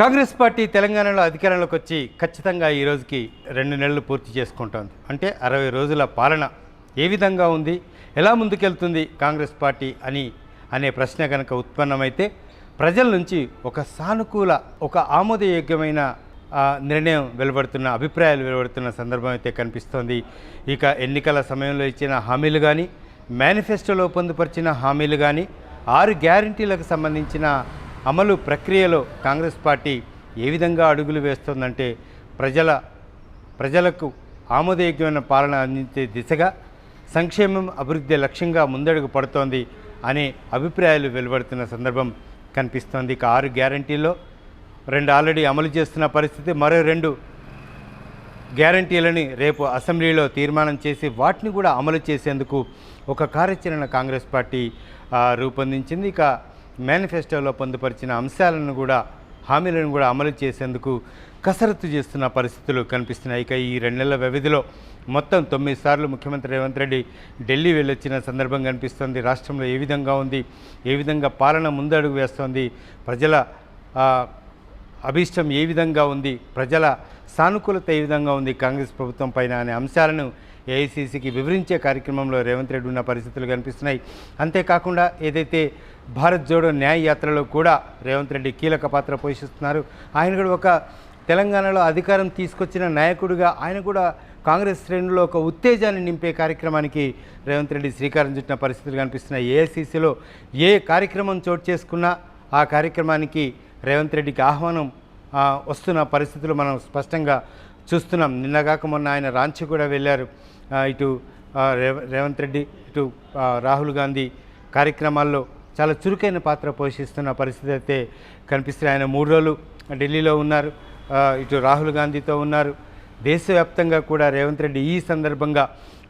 Congress party తెలంగాణలో అధికారంలోకి వచ్చి ఖచ్చితంగా ఈ రోజుకి రెండు నెలలు పూర్తి చేసుకుంటోంది. అంటే అరవై రోజుల పాలన ఏ విధంగా ఉంది ఎలా ముందుకెళ్తుంది కాంగ్రెస్ పార్టీ అని అనే ప్రశ్న కనుక ఉత్పన్నమైతే ప్రజల నుంచి ఒక సానుకూల ఒక ఆమోదయోగ్యమైన నిర్ణయం వెలువడుతున్న అభిప్రాయాలు వెలువడుతున్న సందర్భం అయితే కనిపిస్తోంది. ఇక ఎన్నికల సమయంలో ఇచ్చిన హామీలు కానీ మేనిఫెస్టోలో పొందుపరిచిన హామీలు కానీ ఆరు గ్యారంటీలకు సంబంధించిన అమలు ప్రక్రియలో కాంగ్రెస్ పార్టీ ఏ విధంగా అడుగులు వేస్తోందంటే ప్రజల ప్రజలకు ఆమోదయోగ్యమైన పాలన అందించే దిశగా సంక్షేమం అభివృద్ధి లక్ష్యంగా ముందడుగు పడుతోంది అనే అభిప్రాయాలు వెలువడుతున్న సందర్భం కనిపిస్తోంది. ఇక ఆరు గ్యారంటీల్లో రెండు ఆల్రెడీ అమలు చేస్తున్న పరిస్థితి మరో రెండు గ్యారంటీలని రేపు అసెంబ్లీలో తీర్మానం చేసి వాటిని కూడా అమలు చేసేందుకు ఒక కార్యాచరణ కాంగ్రెస్ పార్టీ రూపొందించింది. ఇక మేనిఫెస్టోలో పొందుపరిచిన అంశాలను కూడా హామీలను కూడా అమలు చేసేందుకు కసరత్తు చేస్తున్న పరిస్థితులు కనిపిస్తున్నాయి. ఇక ఈ రెండు నెలల వ్యవధిలో మొత్తం తొమ్మిది సార్లు ముఖ్యమంత్రి రేవంత్ రెడ్డి ఢిల్లీ వెళ్ళొచ్చిన సందర్భం కనిపిస్తోంది. రాష్ట్రంలో ఏ విధంగా ఉంది? ఏ విధంగా పాలన ముందడుగు వేస్తోంది? ప్రజల అభీష్టం ఏ విధంగా ఉంది? ప్రజల సానుకూలత ఏ విధంగా ఉంది? కాంగ్రెస్ ప్రభుత్వం పైన అనే అంశాలను ఏఐసీసీకి వివరించే కార్యక్రమంలో రేవంత్ రెడ్డి ఉన్న పరిస్థితులు కనిపిస్తున్నాయి. అంతేకాకుండా ఏదైతే భారత్ జోడో న్యాయ యాత్రలో కూడా రేవంత్ రెడ్డి కీలక పాత్ర పోషిస్తున్నారు. ఆయన కూడా ఒక తెలంగాణలో అధికారం తీసుకొచ్చిన నాయకుడిగా ఆయన కూడా కాంగ్రెస్ శ్రేణుల్లో ఒక ఉత్తేజాన్ని నింపే కార్యక్రమానికి రేవంత్ రెడ్డి శ్రీకారం చుట్టిన పరిస్థితులు కనిపిస్తున్నాయి. ఏఐసీసీలో ఏ కార్యక్రమం చోటు చేసుకున్నా ఆ కార్యక్రమానికి రేవంత్ రెడ్డికి ఆహ్వానం వస్తున్న పరిస్థితులు మనం స్పష్టంగా చూస్తున్నాం. నిన్నగాక మొన్న ఆయన రాంచి కూడా వెళ్ళారు. ఇటు రేవ- రేవంత్ రెడ్డి ఇటు రాహుల్ గాంధీ కార్యక్రమాల్లో చాలా చురుకైన పాత్ర పోషిస్తున్న పరిస్థితి అయితే కనిపిస్తుంది. ఆయన మూడు రోజులు ఢిల్లీలో ఉన్నారు. ఇటు రాహుల్ గాంధీతో ఉన్నారు. దేశవ్యాప్తంగా కూడా రేవంత్ రెడ్డి ఈ సందర్భంగా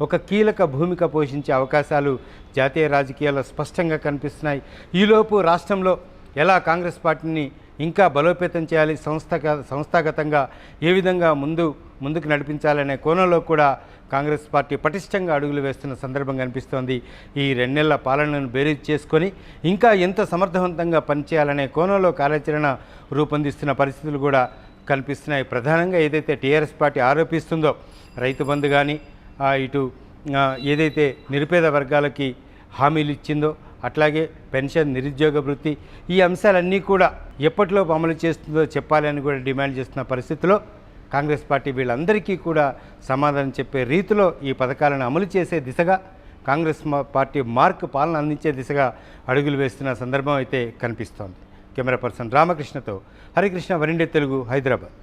ఒక కీలక భూమిక పోషించే అవకాశాలు జాతీయ రాజకీయాల్లో స్పష్టంగా కనిపిస్తున్నాయి. ఈలోపు రాష్ట్రంలో ఎలా కాంగ్రెస్ పార్టీని ఇంకా బలోపేతం చేయాలి. సంస్థగ సంస్థాగతంగా ఏ విధంగా ముందు ముందుకు నడిపించాలనే కోణంలో కూడా కాంగ్రెస్ పార్టీ పటిష్టంగా అడుగులు వేస్తున్న సందర్భం కనిపిస్తోంది. ఈ రెండేళ్ళ పాలనను బేరీజ్ చేసుకొని ఇంకా ఎంత సమర్థవంతంగా పనిచేయాలనే కోణంలో కార్యాచరణ రూపొందిస్తున్న పరిస్థితులు కూడా కనిపిస్తున్నాయి. ప్రధానంగా ఏదైతే టీఆర్ఎస్ పార్టీ ఆరోపిస్తుందో రైతు బంధు కానీ ఇటు ఏదైతే నిరుపేద వర్గాలకి హామీలు ఇచ్చిందో అట్లాగే పెన్షన్ నిరుద్యోగ వృత్తి ఈ అంశాలన్నీ కూడా ఎప్పటిలో అమలు చేస్తుందో చెప్పాలని కూడా డిమాండ్ చేస్తున్న పరిస్థితిలో కాంగ్రెస్ పార్టీ వీళ్ళందరికీ కూడా సమాధానం చెప్పే రీతిలో ఈ పథకాలను అమలు చేసే దిశగా కాంగ్రెస్ పార్టీ మార్క్ పాలన అందించే దిశగా అడుగులు వేస్తున్న సందర్భం అయితే కనిపిస్తోంది. కెమెరా పర్సన్ రామకృష్ణతో హరికృష్ణ వరిండే తెలుగు హైదరాబాద్.